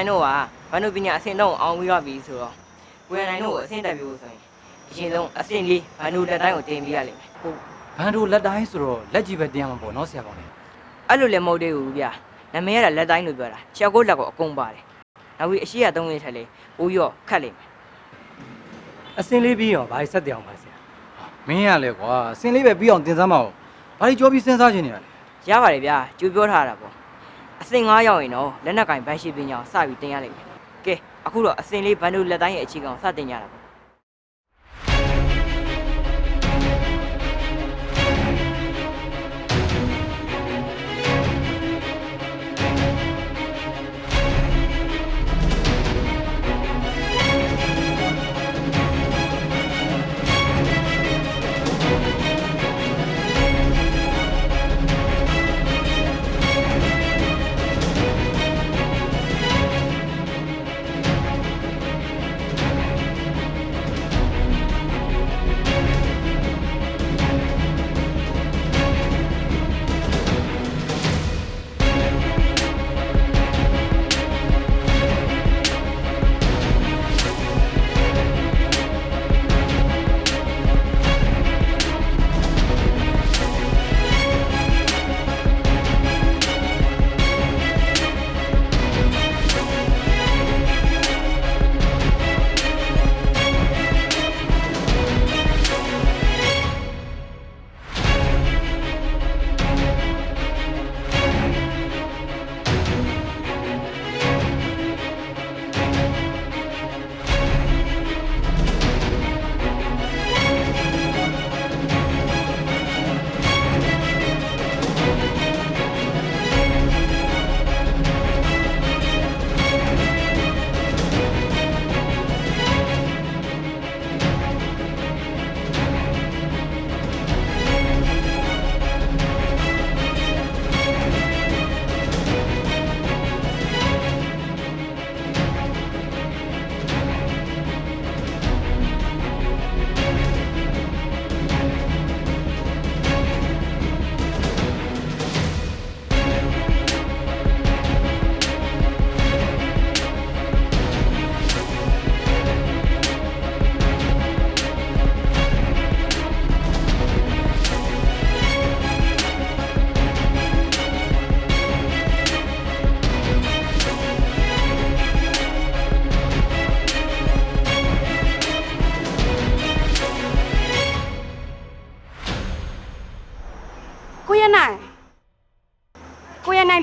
ကိုရန်နိုင်တို့ကဘန်ဒိုပညာအဆင့်တော့အောင်ပြီးတော့ပြီဆိုတော့ကိုရန်နိုင်တို့ကိုအဆင့်တက်ပြီးလို့ဆိုရင်အရင်ဆုံးအဆင့်လေးဘန်ဒိုလက်တိုင်းကိုတင်ပေးရလိမ့်မယ်ဟိုဘန်ဒိုလက်တိုင်းဆိုတော့လက်ကြီးပဲတင်ရမှာပေါ့နော်ဆရာကောင်းလေးအဲ့လိုလည်းမဟုတ်သေးဘူးဗျာနာမည်ရတာလက်တိုင်းလို့ပြောတာချက်ကိုလက်ကိုအကုန်ပါတယ်နောက်ပြီးအရှိရသုံးလေးထက်လေပိုးရော့ခတ်လိမ့်မယ်အစင်းလေးပြီးရောဘာဆက်ပြောင်းပါဆရာမင်းရလဲကွာစင်လေးပဲပြီးအောင်တင်စမ်းမအောင်ဘာလို့ကြောပြီးစဉ်းစားချင်နေရလဲရပါတယ်ဗျာကြိုပြောထားတာပေါ့ အဆင့်9ရောက်ရင်တော့လက်နက်ကင်ဘန်ရှိပညာကိုစပြီးတင်ရလိမ့်မယ်ကဲအခုတော့အဆင့်လေးဘန်ဒိုလက်တိုင်းရဲ့အခြေခံကိုစတင်ကြတာပေါ့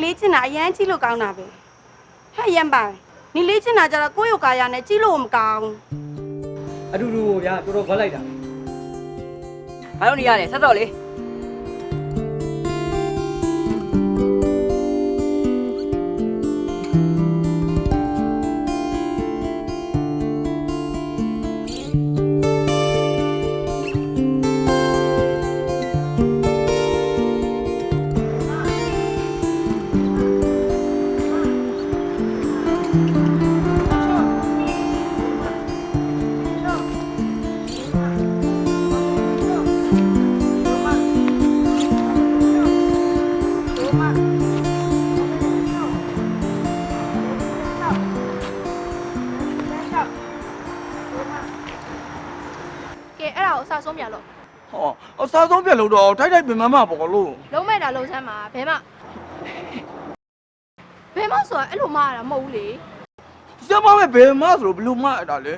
လေးချင်တာအရန်ကြည့်လို့ကောင်းတာပဲဟဲ့ရန်ပါနေလေးချင်တာကြတော့ကိုယ့်ရုပ်ကာယနဲ့ကြည့်လို့မကောင်းအတူတူဗျာတော်တော်ခွက်လိုက်တာဘာလို့နေရလဲဆက်တော့လေ ပြက်လို့တော့ထိုက်ထိုက်ပင်မမပေါ့လို့လုံးမဲ့တာလုံးဆန်းမှာဘဲမဘဲမဆိုတာအဲ့လိုမရတာမဟုတ်ဘူးလေစမပဲဘယ်မဆိုလို့ဘလို့မအဲ့ဒါလဲ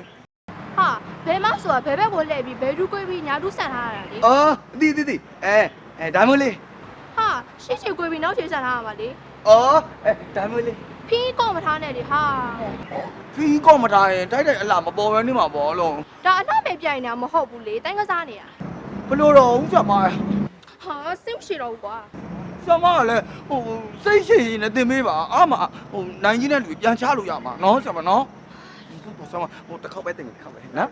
ဟာဘဲမဆိုတာဘဲဘက်ကိုလှည့်ပြီးဘဲဒူးကွေးပြီးညာဒူးဆန်ထားရတာလေအော်တီတီတီအဲအဲဒါမျိုးလေးဟာရှေ့ချေကွေးပြီးနောက်ချေဆန်ထားရမှာလေအော်အဲဒါမျိုးလေးဖီးကော့မထားနဲ့လေဟာဖီးကောမထားရင်ထိုက်ထိုက်အလားမပေါ်ဘဲနေမှာပေါ့လို့ဒါအနောက်ပဲပြိုင်နေတာမဟုတ်ဘူးလေတိုင်းကစားနေတာ ဘလို့တော့ဦးစမဟာစိတ်မရှိတော့ဘူးကွာစမကလည်းဟိုစိတ်ရှိရင်လည်းတင်ပေးပါအာမဟိုနိုင်ကြီးတဲ့လူပြန်ချလို့ရမှာနော်စမနော်စမဟိုတစ်ခေါက်ပဲတင်တစ်ခေါက်ပဲနော်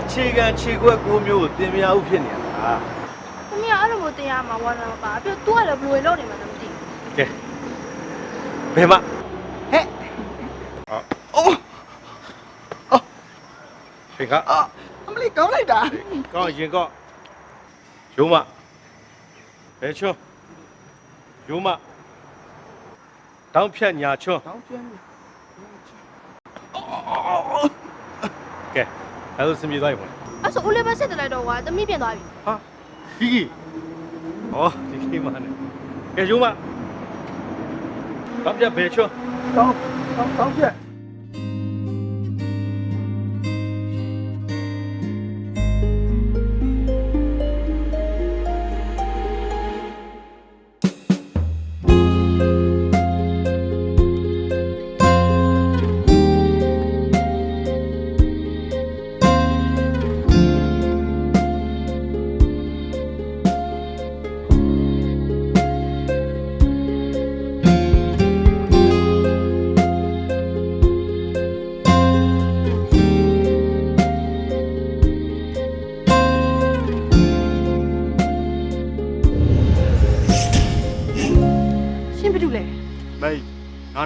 အခြေခံခြေခွက်ကိုမျိုးကိုတင်မရဘူးဖြစ်နေတာဟာသမီးကအဲ့လိုမျိုးတင်ရမှာဝါနာမပါပြီးတော့ तू ကလည်းဘယ်လိုလုပ်နေမှန်းမသိဘူးကဲဘယ်မှာဟဲ့အိုးဖေကအာအမလေးကောင်းလိုက်တာကောင်းရင်ကော ရုံးမဘယ်ချွန်းရုံးမတောင်းဖြတ်ညာချွန်းကောင်းပြန်ပြီကဲအဲ့ဒါစင်ပြေသွားပြီပေါ့အဲ့ဆိုဦးလေးပဲဆက်တယ်လိုက်တော့ကွာသမီးပြင်သွားပြီဟာဂီဂီဟောဒီကိမနဲ့ကဲကျုံးမတော့ပြဘယ်ချောတောင်းတောင်းတောင်းပြက်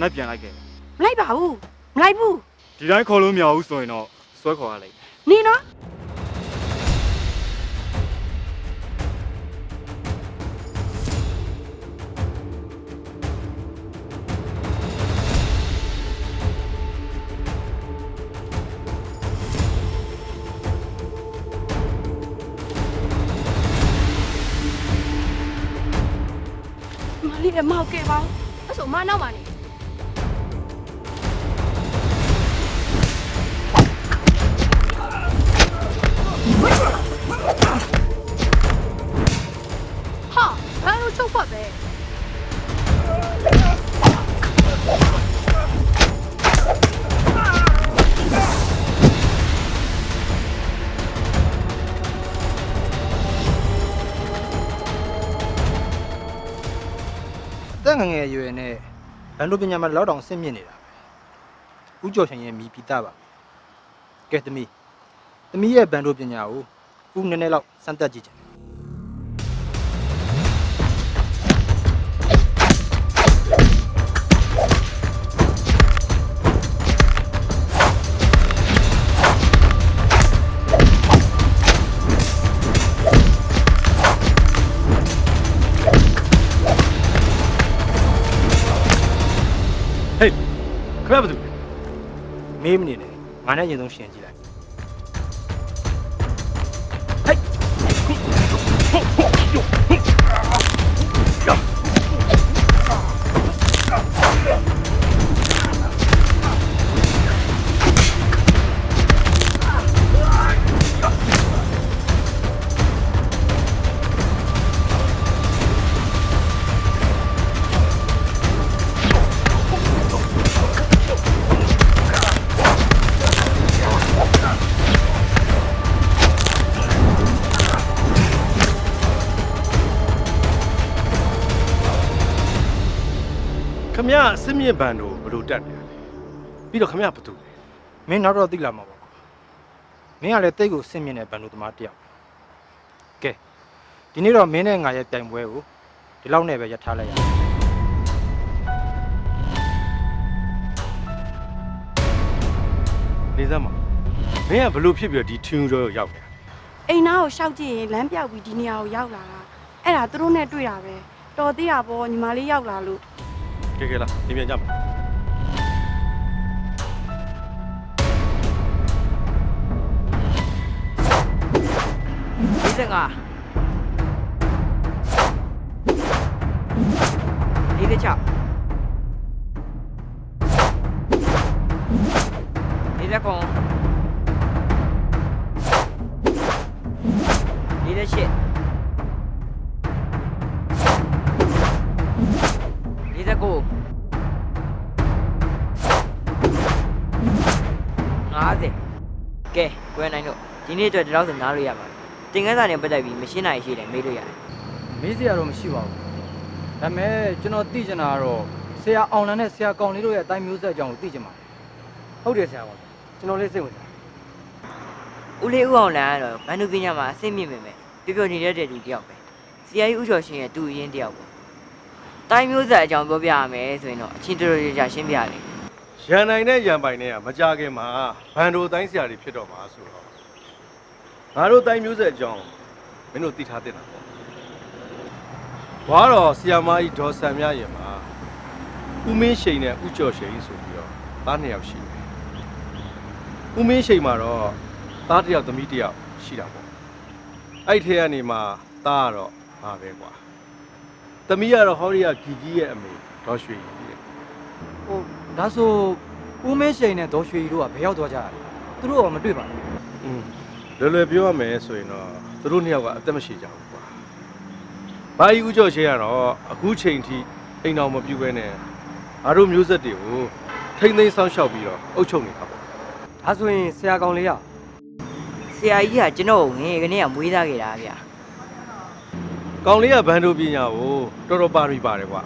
နဲ့ပြန်လိုက်ခဲ့မလိုက်ပါဘူးမလိုက်ဘူးဒီတိုင်းခေါ်လို့မရဘူးဆိုရင်တော့ဆွဲခေါ်ရလိုက်နေနော်မလေးအမောက်ကဲပါဦးအဲ့ဆိုမနောက်ပါနေ ဟာဘာလို့ချုပ်ဖွက်ပဲအသက်ငယ်ငယ်ရွယ်နဲ့ဘန်ဒိုပညာမှာလောက်တောင်ဆင့်မြင့်နေတာပဲဦးကျော်ရှင်ရဲ့မိပိသားပါကဲသမီးသမီးရဲ့ဘန်ဒိုပညာကို ဦးနည်းနည်းလောက်စမ်းသပ်ကြည့်ချင်တယ်ဟေးခရဘသူမေးမနေနဲ့ငါနဲ့ရင်ဆုံးရှင်ကြည့်လိုက် ခ မရအစင်မြင့်ဘန်တို့ဘယ်လိုတက်နေလဲပြီးတော့ခမရဘသူလဲမင်းနောက်တော့သိလာမှာပေါ့ကွာမင်းကလည်းတိတ်ကိုဆင့်မြင့်တဲ့ဘန်ဒိုသမားတစ်ယောက်ကဲဒီနေ့တော့မင်းနဲ့ငါရဲ့ပြိုင်ပွဲကိုဒီလောက်နဲ့ပဲရထားလိုက်ရအောင်နေစမ်းမမင်းကဘလို့ဖြစ်ပြီးတော့ဒီထင်းရောရောက်နေတာအိမ်နာကိုရှောက်ကြည့်ရင်လမ်းပြောက်ပြီးဒီနေရာကိုရောက်လာတာအဲ့ဒါသူတို့နဲ့တွေ့တာပဲတော်သေးတာပေါ့ညီမလေးရောက်လာလို့ ကဲကဲလာပြင်ပြန်ကြမှာ45 46 49 48 49 50ကဲကွယ်နိုင်လို့ဒီနေ့အတွက်ဒီလောက်ဆိုနားလို့ရပါတယ်တင်ကန်းစာနဲ့ပတ်သက်ပြီးမရှင်းနိုင်ရှိတယ်မေးလို့ရတယ်မေးစရာတော့မရှိပါဘူးဒါပေမဲ့ကျွန်တော်သိချင်တာကတော့ဆရာအောင်လန်နဲ့ဆရာကောင်လေးတို့ရဲ့အတိုင်းမျိုးဆက်အကြောင်းကိုသိချင်ပါတယ်ဟုတ်တယ်ဆရာပါကျွန်တော်လေးစိတ်ဝင်စားဦးလေးဦးအောင်လန်ကတော့ဘန်ဒူပညာမှာအဆင့်မြင့်ပေမဲ့ပျော်ပျော်နေတဲ့တဲ့သူတယောက်ပဲဆရာကြီးဦးကျော်ရှင်ရဲ့တူရင်းတယောက်ပေါ့ တိုင်းမျိုးဆက်အကြောင်းပြောပြရမယ်ဆိုရင်တော့အချင်းတော်တော်ကြာရှင်းပြရတယ်ရန်နိုင်နဲ့ရန်ပိုင်နဲ့ကမကြခင်မှာဘန်တို့တိုင်းဆရာတွေဖြစ်တော့မှာဆိုတော့ငါတို့တိုင်းမျိုးဆက်အကြောင်းမင်းတို့သိထားတင်တာပေါ့ဘွားတော်ဆီယာမကြီးဒေါ်ဆန်မြရင်မှာဦးမင်းရှိန်နဲ့ဦးကျော်ရှိန်ဆိုပြီးတော့သားနှစ်ယောက်ရှိတယ်ဦးမင်းရှိန်မှာတော့သားတစ်ယောက်သမီးတစ်ယောက်ရှိတာပေါ့အဲ့ထဲကနေမှသားကတော့ဘာပဲကွာ သမီးကတော့ဟောရီယာဂီကြီးရဲ့အမေဒေါ်ရွှေကြီးတဲ့ဟိုဒါဆိုဦးမင်းရှိန်နဲ့ဒေါ်ရွှေရီတို့ကဘယ်ရောက်သွားကြတာလဲသူတို့ကမတွေ့ပါဘူးอืมလွယ်လွယ်ပြောရမယ်ဆိုရင်တော့သူတို့နှစ်ယောက်ကအသက်မရှိကြဘူးကွာဘာကြီးဦးကျော်ရှင်းကတော့အခုချိန်ထိအိမ်တော်မပြူပဲနဲ့ငါတို့မျိုးဆက်တွေကိုထိမ့်သိမ်းဆောင်းလျှောက်ပြီးတော့အုပ်ချုပ်နေတာပေါ့ဒါဆိုရင်ဆရာကောင်လေးကဆရာကြီးကကျွန်တော်ကိုငယ်ကနေကမွေးသားခဲ့တာဗျာ ကောင်လေးကဘန်ဒိုပညာကိုတော်တော်ပါရီပါတယ်ကွာ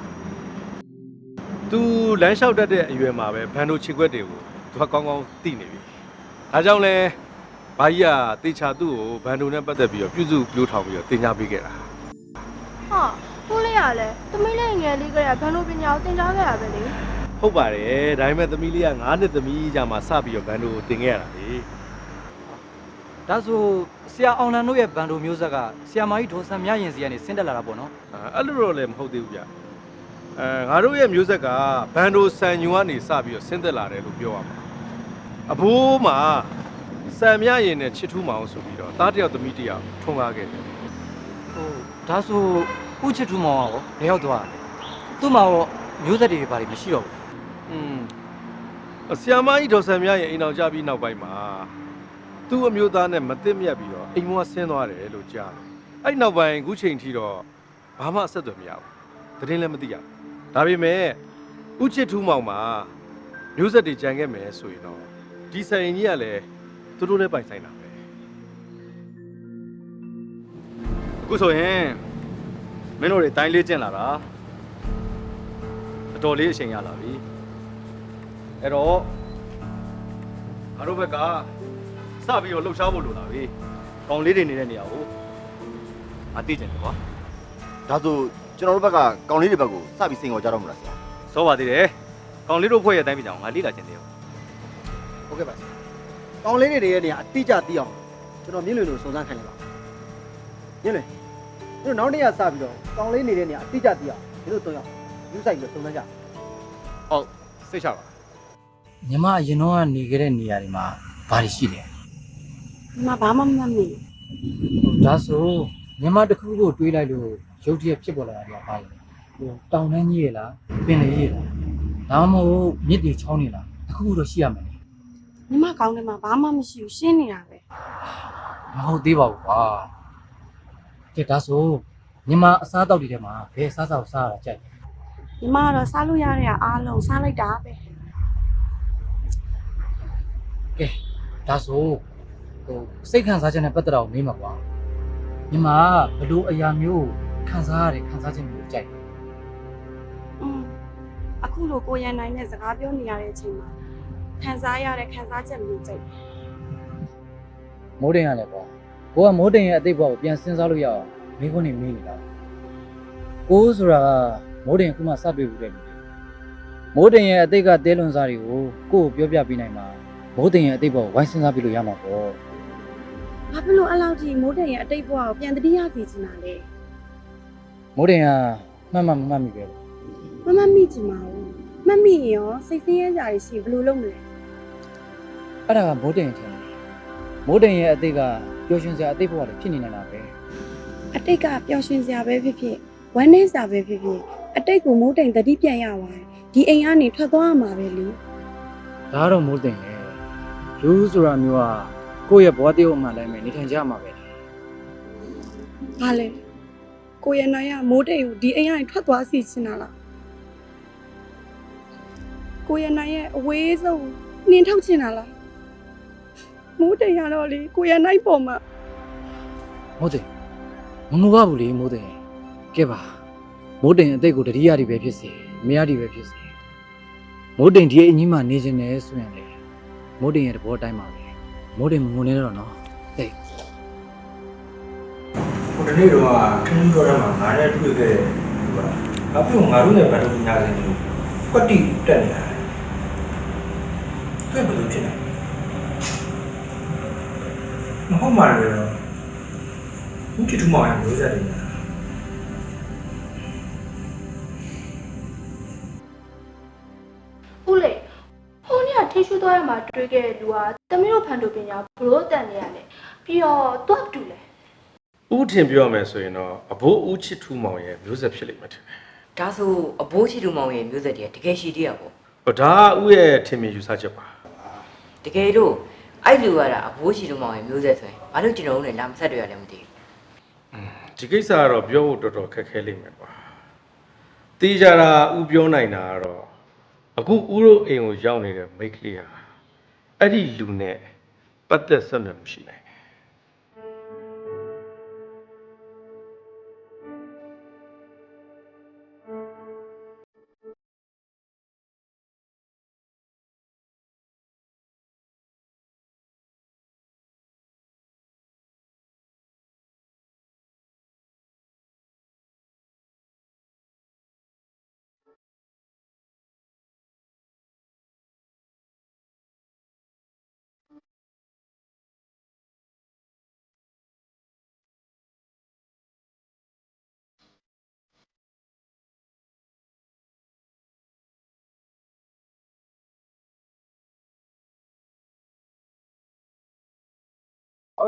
သူလမ်းလျှောက်တတ်တဲ့အရွယ်မှာပဲဘန်ဒိုခြေခွက်တွေကိုသူကကောင်းကောင်းသိနေပြီဒါကြောင့်လဲဘာကြီးကတေချာသူ့ကိုဘန်ဒိုနဲ့ပတ်သက်ပြီးတော့ပြုစုပြောထောင်ပြီးတော့တင် जा ပေးခဲ့တာဟာကိုလေးရလဲသမီးလေးငယ်လေးကလေးကဘန်လိုပညာကိုသင်ကြားခဲ့ရပဲလေဟုတ်ပါတယ်ဒါပေမဲ့သမီးလေးက9နှစ်သမီးကြမှာစပြီးတော့ဘန်ဒိုကိုတင်ခဲ့ရတာလေ ဒါဆိုဆရာအောင်လန်တို့ရဲ့ဘန်ဒိုမျိုးဆက်ကဆရာမကြီးဒေါ်ဆန်မြရင်စီကနေဆင်းတက်လာတာပေါ့နော်အဲ့လိုတော့လည်းမဟုတ်သေးဘူးဗျအဲငါတို့ရဲ့မျိုးဆက်ကဘန်ဒိုဆန်ညူကနေစပြီးတော့ဆင်းသက်လာတယ်လို့ပြောရမှာအဘိုးမှာဆံမြရင်နဲ့ချစ်ထူးမအောင်ဆိုပြီးတော့သားတစ်ယောက်သမီးတစ်ယောက်ထွန်းကားခဲ့တယ်ဟိုဒါဆိုဦးချစ်ထူမောင်ကရောဘယ်ရောက်သွားတာလဲသူ့မှာရောမျိုးဆက်တွေဘာတွေမရှိတော့ဘူးอืมဆီယာမကြီးဒေါ်ဆန်မြရဲ့အိမ်အောင်ကြပြီးနောက်ပိုင်းမှာ သူ့အမျိုးသားနဲ့မသိမြတ်ပြီးတော့အိမ်မွားဆင်းသွားတယ်လို့ကြားတယ်အဲ့နောက်ပိုင်းအခုချိန်ထိတော့ဘာမှအဆက်အသွယ်မရဘူးသတင်းလည်းမသိရဘူးဒါပေမဲ့ဥချစ်ထူးမောင်မှာမျိုးဆက်တွေကြံခဲ့မယ်ဆိုရင်တော့ဒီဆိုင်ကြီးကလည်းသူတို့လည်းပိုင်ဆိုင်တာပဲအခုဆိုရင်မင်းတို့တွေတိုင်းလေးကျင့်လာတာအတော်လေးအချိန်ရလာပြီအဲ့တော့ငါတို့ဘက်က စပြီးတော့လှုပ်ရှားဖို့လိုလာပြီကောင်လေးတွေနေတဲ့နေရာကိုမသိကျင်တယ်ကွာဒါဆိုကျွန်တော်တို့ဘက်ကကောင်လေးတွေဘက်ကိုစပြီးစိန်ခေါ်ကြတော့မလားဆရာစောပါသေးတယ်ကောင်လေးတို့ဖွဲ့ရဲ့အတိုင်းပြကြအောင်ငါလေ့လာကျင်တယ်ရောဟုတ်ကဲ့ပါဆရာကောင်းလေးတွေရဲ့နေရာအတိအကျသိအောင်ကျွန်တော်မြင့်လွင်လို့စုံစမ်းခိုင်းလိုက်ပါမြင့်လွင်တို့နောက်နေ့ကစပြီးတော့ကောင်းလေးနေတဲ့နေရာအတိအကျသိအောင်ဒီလိုတော့ရယူဆိုင်ပြီးတော့စုံစမ်းကြဟုတ်စိတ်ချပါညီမအရင်တော့ကနေခဲ့တဲ့နေရာတွေမှာဘာတွေရှိလဲ ဒီမှာဘာမှမမှတ်မိဟိုဒါဆိုညီမတစ်ခုခုကိုတွေးလိုက်လို့ရုပ်တရက်ဖြစ်ပေါ်လာတာကဘာလဲဟိုတောင်တန်းကြီးရလားပင်လေကြီးရလားဒါမှမဟုတ်မြစ်တွေချောင်းနေလားတစ်ခုခုတော့ရှိရမယ်လေညီမကောင်းတယ်မှာဘာမှမရှိဘူးရှင်းနေတာပဲမဟုတ်သေးပါဘူးကွာကဲဒါဆိုညီမအစားအသောက်တွေထဲမှာဘယ်အစားအသောက်စားရတာကြိုက်လဲညီမကတော့စားလို့ရတဲ့အားလုံးစားလိုက်တာပဲကဲဒါဆို ဟိုစိတ်ခံစားချက်နဲ့ပတ်သက်တာကိုမေးမှာကွာညီမဘယ်လိုအရာမျိုးခံစားရတယ်ခံစားချက်မျိုးကြိုက်လဲอืมအခုလိုကိုရန်နိုင်နဲ့စကားပြောနေရတဲ့အချိန်မှာခံစားရတဲ့ခံစားချက်မျိုးကြိတ်မိုးတိမ်ရလဲကွာကိုကမိုးတိမ်ရဲ့အသိဘဝကိုပြန်စဉ်းစားလို့ရအောင်မိခွန်းနေမေးနေတာကိုဆိုတာကမိုးတိမ်အခုမှစတွေ့ဘူးတဲ့လူမိုးတိမ်ရဲ့အသိကတဲလွန်စားတွေကိုကိုယ့်ကိုပြောပြပေးနိုင်မှာမိုးတိမ်ရဲ့အသိဘဝကိုဝိုင်းစဉ်းစားပြီးလို့ရမှာပေါ့ ဘာဖြစ်လို့အဲ့လောက်ကြီးမိုးတဲ့ရဲ့အတိတ်ဘဝကိုပြန်တတိယစီချင်တာလဲမိုးတိမ်ကမှတ်မှမမှတ်မိပဲမမမိချင်ပါဘူးမမိရင်ရောစိတ်ဆင်းရဲကြရရှိဘယ်လိုလုပ်မလဲအဲ့ဒါကမိုးတိမ်ထင်တယ်မိုးတိမ်ရဲ့အသိကပျော်ရွှင်စရာအသိဘဝတွေဖြစ်နေနေတာပဲအတိတ်ကပျော်ရွှင်စရာပဲဖြစ်ဖြစ်ဝမ်းနည်းစရာပဲဖြစ်ဖြစ်အတိတ်ကိုမိုးတိမ်တတိပြန်ရပါတယ်ဒီအိမ်ကနေထွက်သွားရမှာပဲလေဒါကတော့မိုးတိမ်လေလူဆိုတာမျိုးက ကိုယ့်ရဲ့ဘဝတည်းအမှန်တိုင်းပဲနေထိုင်ကြမှာပဲဘာလဲကိုရနိုင်ကမိုးတိမ်ကိုဒီအိမ်ကနေထွက်သွားစီချင်တာလားကိုရနိုင်ရဲ့အဝေးဆုံးနှင်ထုတ်ချင်တာလားမိုးတိမ်ရတော့လေကိုရနိုင်ပေါ်မှာမိုးတိမ်မငိုပါဘူးလေမိုးတိမ်ကဲပါမိုးတိမ်အသိကိုတတိယတွေပဲဖြစ်စေမရတွေပဲဖြစ်စေမိုးတိမ်ဒီအညီမှနေခြင်းနဲ့ဆိုရင်လေမိုးတိမ်ရဲ့သဘောတိုင်းပါပဲ မိုးတိမ်မငိုနေတော့နော်ဟေးဟိုတနေ့တော့ခင်းကြောရမှာငါနဲ့တွေ့ခဲ့တယ်သူကဘာဖြစ်လို့ငါတို့နဲ့ဗတ်တို့ညာစင်လို့ကွက်တိတက်နေတာလဲတွေ့ဘယ်လိုဖြစ်နေမဟုတ်မှာလေတော့ဦးချစ်ထူမောင်ရဲ့မျိုးဆက်တွေညာ ဦးလေဟိုနေ့ကထထိရှူသွားရမှာတွေ့ခဲ့တဲ့လူကတမီးတို့ဖန်တို့ပညာဘလို့တန်နေရလဲပြီးတော့တော့တူလဲဥထင်ပြောရမယ်ဆိုရင်တော့အဘိုးဦးချစ်ထူမောင်ရဲ့မျိုးဆက်ဖြစ်လိမ့်မယ်ထင်တယ်ဒါဆိုအဘိုးချီတူမောင်ရဲ့မျိုးဆက်တည်းတကယ်ရှိသေးရပေါ့။ဟိုဒါကဥရဲ့ထင်မြင်ယူဆချက်ပါတကယ်လို့အဲ့လူရတာအဘိုးချီတူမောင်ရဲ့မျိုးဆက်ဆိုရင်ဘာလို့ကျွန်တော်တို့နဲ့လာမဆက်တွေ့ရလဲမသိဘူး။อืมဒီကိစ္စကတော့ပြောဖို့တော်တော်ခက်ခဲလိမ့်မယ်ကွာ။တေးကြတာဥပြောနိုင်တာကတော့အခုဥတို့အိမ်ကိုရောက်နေတဲ့မိတ်ကလေးဟာ အဲ့ဒီလူနဲ့ပတ်သက်ဆက်နွယ်မှုရှိနိုင်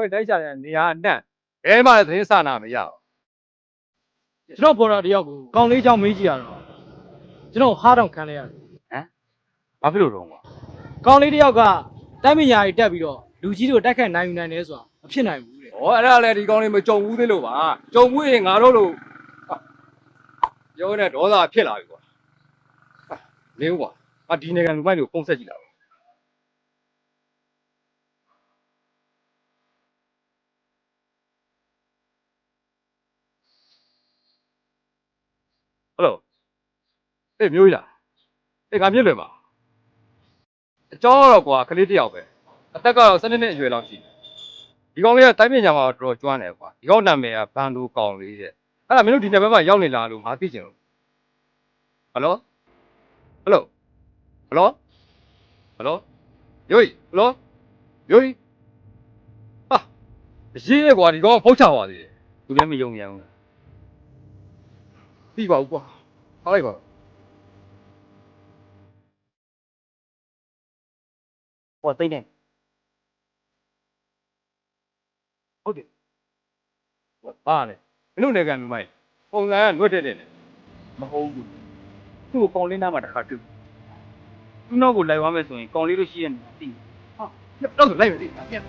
တယ်ဟုတ်ကဲ့တိုက်ချတယ်နေရာအနှံ့ဘဲမှလည်းသတင်းစာနာမရဘူးကျွန်တော်ပေါ်တာတယောက်ကိုကောင်းလေးချောင်းမေးကြည့်ရတော့ကျွန်တော်ဟားတောင်ခံလိုက်ရတယ်ဟမ်ဘာဖြစ်လို့တော့ကွာကောင်းလေးတယောက်ကတိုင်းပညာကြီးတက်ပြီးတော့လူကြီးတို့တိုက်ခိုက်နိုင်ယူနိုင်တယ်ဆိုတာမဖြစ်နိုင်ဘူးတဲ့။ဩအဲ့ဒါလည်းဒီကောင်းလေးမကြုံဘူးသေးလို့ပါ။ကြုံဘူးရင်ငါတို့လို့ဟာပြောနေဒေါသဖြစ်လာပြီကွာ။ဟာလင်းကွာ။ငါဒီနေကန်လူမိုက်ကိုပုံဆက်ကြည့်လာ အေးမျိုးကြီးလားအေးငါမြင့်လွယ်ပါအကျောင်းကတော့ကွာကလေးတစ်ယောက်ပဲအသက်ကတော့7နှစ်အရွယ်လောက်ရှိတယ်ဒီကောင်လေးကတိုင်းပညာမှာတော်တော်ကျွမ်းတယ်ကွာဒီကောင်နာမည်ကဘန်ဒူကောင်လေးတဲ့အဲ့ဒါမင်းတို့ဒီနေ့ဘက်မှာရောက်နေလားလို့ငါသိချင်လို့ဟယ်လိုဟယ်လိုဟယ်လိုဟယ်လိုယိုဟယ်လိုယိုဟာရေးရကွာဒီကောင်ကဖုတ်ချပါသေးတယ်သူလည်းမယုံရဘူးပြီးပါဦးကွာထားလိုက်ပါ ဟောသိနေဟုတ်တယ်ပါလေမင်းတို့နေကံလူမိုက်ပုံစံကနှွတ်တဲ့တဲ့မဟုတ်ဘူးသူ့ကိုကောင်လေးနားမှာတစ်ခါတွေ့သူ့နောက်ကိုလိုက်သွားမယ်ဆိုရင်ကောင်လေးတို့ရှိတဲ့နေသိဟာတော့ဆိုလိုက်မယ်သိပြန်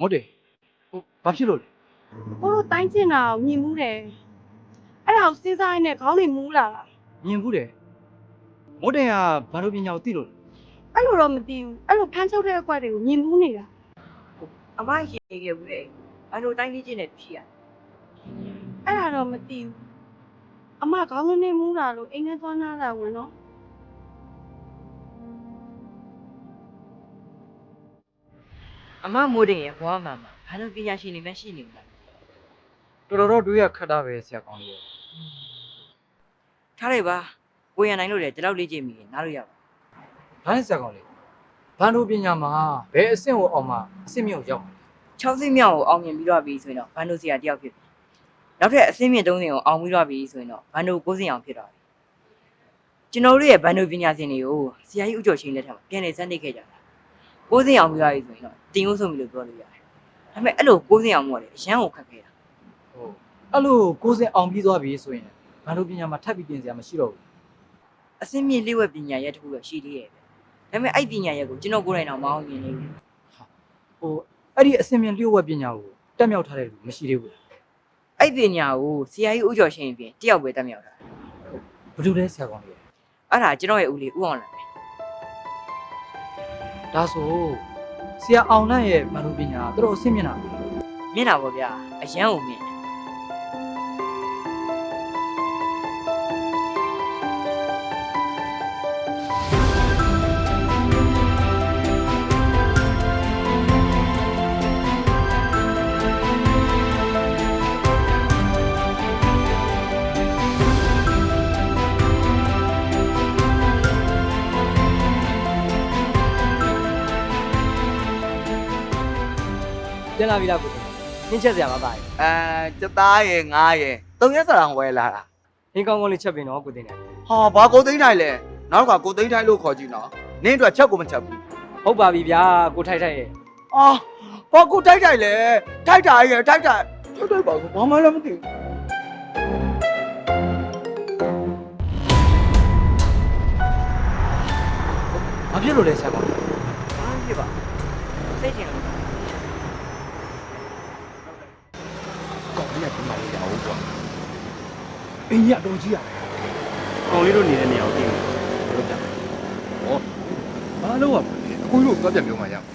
ဟုတ်တယ်ဟိုဘာဖြစ်လို့လဲ။ကိုတို့တိုင်းကျင်တာကိုမြင်မှုတယ်။အဲ့ဒါကိုစဉ်းစားရင်းနဲ့ခေါင်းတွေမူးလာတာမြင်ဘူးတယ်မဟုတ်တယ်ကဘာလို့ပညာကိုသိလို့လဲ။အဲ့လိုတော့မသိဘူး။အဲ့လိုဖမ်းချုပ်တဲ့အကွက်တွေကိုမြင်မှုနေတာအမရှိနေခဲ့ဘူးလေဘာလို့တိုင်းလေးချင်းနဲ့ဖြစ်ရ။အဲ့ဒါတော့မသိဘူး။အမခေါင်းကနေမူးလာလို့အိမ်ထဲသွားနာတာဝင်တော့ အမမိုးတင်ရဘွားမှာမှာဘာလို့ပညာရှင်တွေမရှိနေဘူးလဲတော်တော်တော့တွေးရခက်တာပဲဆရာကောင်းကြီးရဲ့ထားလိုက်ပါကိုရနိုင်လို့လေဒီလောက်လေ့ကျင့်မိရင်နားလို့ရပါဘာလဲဆရာကောင်းလေးဘန်တို့ပညာမှာဘယ်အဆင့်ကိုအောင်မှာအဆင့်မြင့်ကိုရောက်မှာ6ဆင့်မြောက်ကိုအောင်မြင်ပြီးတော့ပြီဆိုရင်တော့ဘန်တို့ဆရာတယောက်ဖြစ်ပြီနောက်ထပ်အဆင့်မြင့်3ဆင့်ကိုအောင်ပြီးတော့ပြီဆိုရင်တော့ဘန်တို့9ဆင့်အောင်ဖြစ်တော့ပြီကျွန်တော်တို့ရဲ့ဘန်တို့ပညာရှင်တွေကိုဆရာကြီးဥကျော်ချင်းလက်ထက်မှာပြန်လည်စတင်ခဲ့ကြတယ် 60အောင်ပြီးသွားပြီဆိုရင်တော့တင်ဦးဆုံးပြီလို့ပြောလို့ရတယ်ဒါပေမဲ့အဲ့လို60အောင်မို့လေအရန်ကိုခက်ခဲတာဟုတ်အဲ့လို60အောင်ပြီးသွားပြီဆိုရင်ဘာလို့ပညာမှာထပ်ပြီးပြင်စရာမရှိတော့ဘူးအစင်းမြေလေးဝက်ပညာရဲ့တခုတော့ရှိသေးရဲ့ဒါပေမဲ့အဲ့ပညာရဲ့ကိုကျွန်တော်ကိုယ်တိုင်တော့မအောင်မြင်နေဘူးဟိုအဲ့ဒီအစင်းမြေလေးဝက်ပညာကိုတက်မြောက်ထားတဲ့လူမရှိသေးဘူးအဲ့ပညာကိုဆရာကြီးဦးကျော်ရှင်ပြင်တယောက်ပဲတက်မြောက်တာဘယ်သူလဲဆရာကောင်လေးအဲ့ဒါကျွန်တော်ရဲ့ဦးလေးဦးအောင်လာတယ် ဒါဆိုဆရာအောင်လန့်ရဲ့ဘန်တို့ပညာတော်တော်အဆင်မြင်တာပဲမြင်တာပေါ့ဗျာအရန်ကိုမြင်တယ် ပြန်လာပြီလားကိုနင်းချက်စရာမပါဘူးအဲစက်သားရယ်ငားရယ်သုံးရက်စရာဝယ်လာတာဟင်းကောင်းကောင်းလေးချက်ပြီနော်ကိုတင်တယ်ဟာဘာကိုသိန်းထိုင်လဲနောက်ကကိုသိန်းထိုင်လို့ခေါ်ကြည့်နော်နင်းအတွက်ချက်ကိုမချက်ဘူးဟုတ်ပါပြီဗျာကိုထိုက်ထိုက်ရဲ့အာဘာကိုထိုက်ထိုင်လဲထိုက်တာရယ်ထိုက်တာထိုက်ထိုက်ပါဘာမှလည်းမသိဘူးဘာဖြစ်လို့လဲဆရာကောင်းလေးဘာမှဖြစ်ပါစိတ်ချင်လို့ ကောင်းလေးကဒီမှာလေးရအောင်ကွာအင်းကြီးအတော်ကြီးရတယ်ကောင်လေးတို့နေတဲ့နေရာကိုသိတယ်ဘယ်လိုကြလဲဘာလို့อ่ะအကိုကြီးတို့တော့ပြန်ပြောမှရအောင်